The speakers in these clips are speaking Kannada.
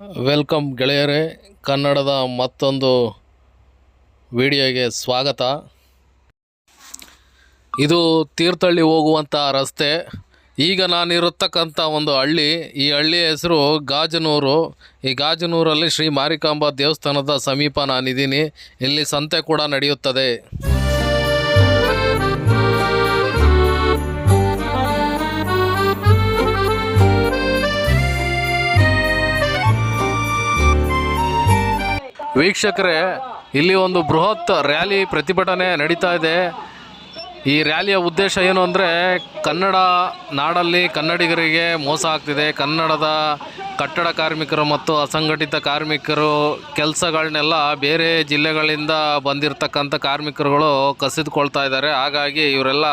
ವೆಲ್ಕಮ್ ಗೆಳೆಯರೇ, ಕನ್ನಡದ ಮತ್ತೊಂದು ವಿಡಿಯೋಗೆ ಸ್ವಾಗತ. ಇದು ತೀರ್ಥಹಳ್ಳಿ ಹೋಗುವಂಥ ರಸ್ತೆ. ಈಗ ನಾನಿರತಕ್ಕಂಥ ಒಂದು ಹಳ್ಳಿ. ಈ ಹಳ್ಳಿಯ ಹೆಸರು ಗಾಜನೂರು. ಈ ಗಾಜನೂರಲ್ಲಿ ಶ್ರೀ ಮಾರಿಕಾಂಬಾ ದೇವಸ್ಥಾನದ ಸಮೀಪ ನಾನಿದ್ದೀನಿ. ಇಲ್ಲಿ ಸಂತೆ ಕೂಡ ನಡೆಯುತ್ತದೆ. ವೀಕ್ಷಕರೇ, ಇಲ್ಲಿ ಒಂದು ಬೃಹತ್ ರ್ಯಾಲಿ ಪ್ರತಿಭಟನೆ ನಡೀತಾ ಇದೆ. ಈ ರ್ಯಾಲಿಯ ಉದ್ದೇಶ ಏನು ಅಂದರೆ, ಕನ್ನಡ ನಾಡಲ್ಲಿ ಕನ್ನಡಿಗರಿಗೆ ಮೋಸ ಆಗ್ತಿದೆ. ಕನ್ನಡದ ಕಟ್ಟಡ ಕಾರ್ಮಿಕರು ಮತ್ತು ಅಸಂಘಟಿತ ಕಾರ್ಮಿಕರು ಕೆಲಸಗಳನ್ನೆಲ್ಲ ಬೇರೆ ಜಿಲ್ಲೆಗಳಿಂದ ಬಂದಿರತಕ್ಕಂಥ ಕಾರ್ಮಿಕರುಗಳು ಕಸಿದುಕೊಳ್ತಾ ಇದ್ದಾರೆ. ಹಾಗಾಗಿ ಇವರೆಲ್ಲ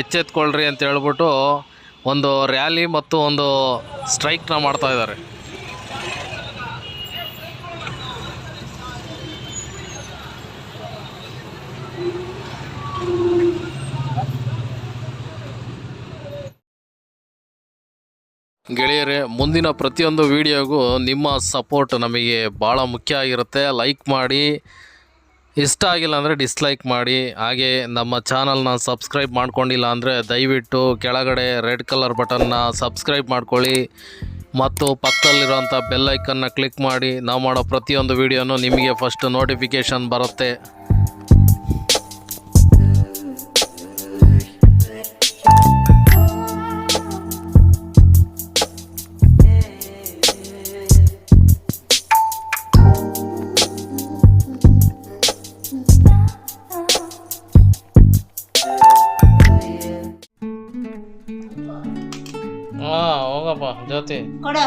ಎಚ್ಚೆತ್ಕೊಳ್ರಿ ಅಂತ ಹೇಳ್ಬಿಟ್ಟು ಒಂದು ರ್ಯಾಲಿ ಮತ್ತು ಒಂದು ಸ್ಟ್ರೈಕ್ನ ಮಾಡ್ತಾ ಇದ್ದಾರೆ. ಗೆಳೆಯರೇ, ಮುಂದಿನ ಪ್ರತಿಯೊಂದು ವಿಡಿಯೋಗೂ ನಿಮ್ಮ ಸಪೋರ್ಟ್ ನಮಗೆ ಭಾಳ ಮುಖ್ಯ ಆಗಿರುತ್ತೆ. ಲೈಕ್ ಮಾಡಿ. ಇಷ್ಟ ಆಗಿಲ್ಲ ಅಂದರೆ ಡಿಸ್ಲೈಕ್ ಮಾಡಿ. ಹಾಗೆ ನಮ್ಮ ಚಾನಲ್ನ ಸಬ್ಸ್ಕ್ರೈಬ್ ಮಾಡ್ಕೊಂಡಿಲ್ಲ ಅಂದರೆ ದಯವಿಟ್ಟು ಕೆಳಗಡೆ ರೆಡ್ ಕಲರ್ ಬಟನ್ನ ಸಬ್ಸ್ಕ್ರೈಬ್ ಮಾಡ್ಕೊಳ್ಳಿ. ಮತ್ತು ಪಕ್ಕದಲ್ಲಿರುವಂಥ ಬೆಲ್ಲೈಕನ್ನ ಕ್ಲಿಕ್ ಮಾಡಿ. ನಾವು ಮಾಡೋ ಪ್ರತಿಯೊಂದು ವಿಡಿಯೋನು ನಿಮಗೆ ಫಸ್ಟ್ ನೋಟಿಫಿಕೇಷನ್ ಬರುತ್ತೆ. जाते कडा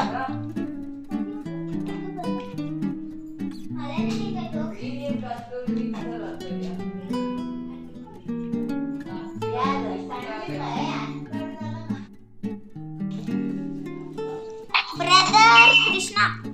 Brother Krishna.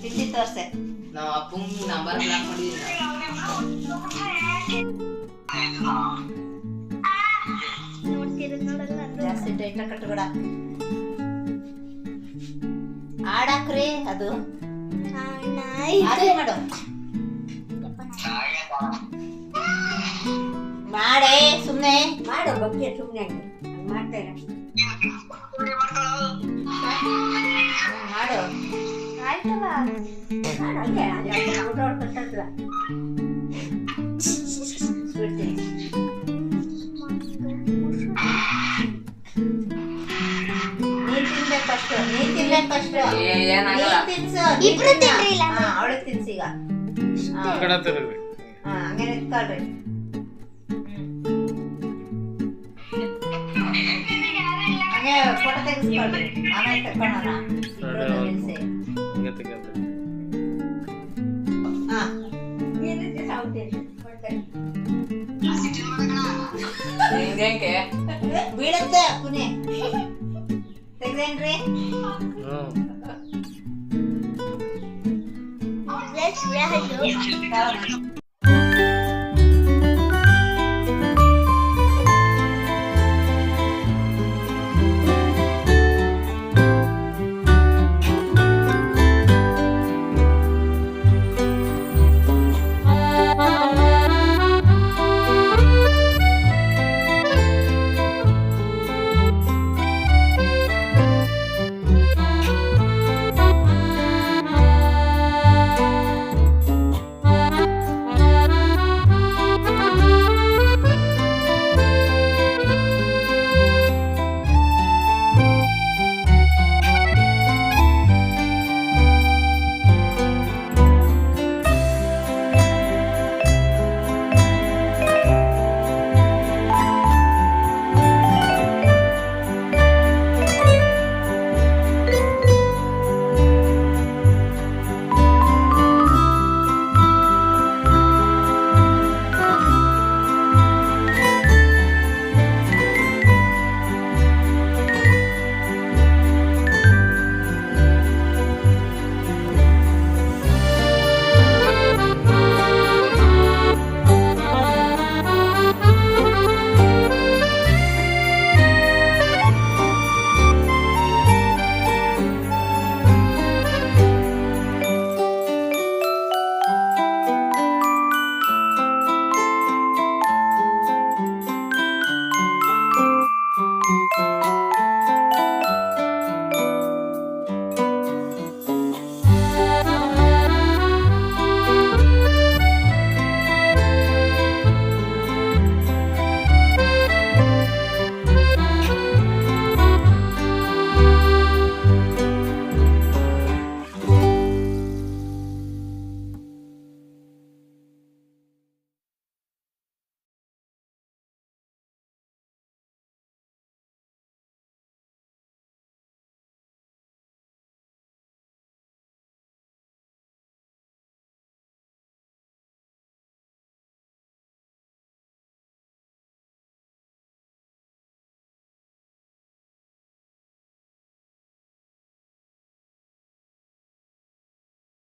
ತಿಂಡಿ ತೋರ್ಸೆ ನಾವು ಅಪ್ಪಂಗ್ ನಂಬರ್ ಜಾಸ್ತಿ ಟೈಟ್ ಕಟ್ಟಬೇಡ ಆಡಾಕ್ರಿ ಅದು. ಅದೇ ಮಾಡು. ಮಾಡೇ ಸುಮ್ನೆ. ಮಾಡು ಬಗ್ಗೆ ಸುಮ್ಮನೆ ಮಾಡ್ತಾರೆ ಹ್ಮ್, ಅವಳಿಗೆ ತಿನ್ಸೀಗ ಹಂಗೆ ನಿಂತ್ಕೊಳ್ರಿ ಹಂಗೆ ಫೋಟೋ ತೆಗಿಸ್ಕೊಳ್ರಿ ಆಮೇಲೆ ನಿಲ್ಸಿ ಹಿಂಗೆ ಬೀಳುತ್ತೆ ಪುನೆ ತೆಗ್ದೇನ್ರಿ.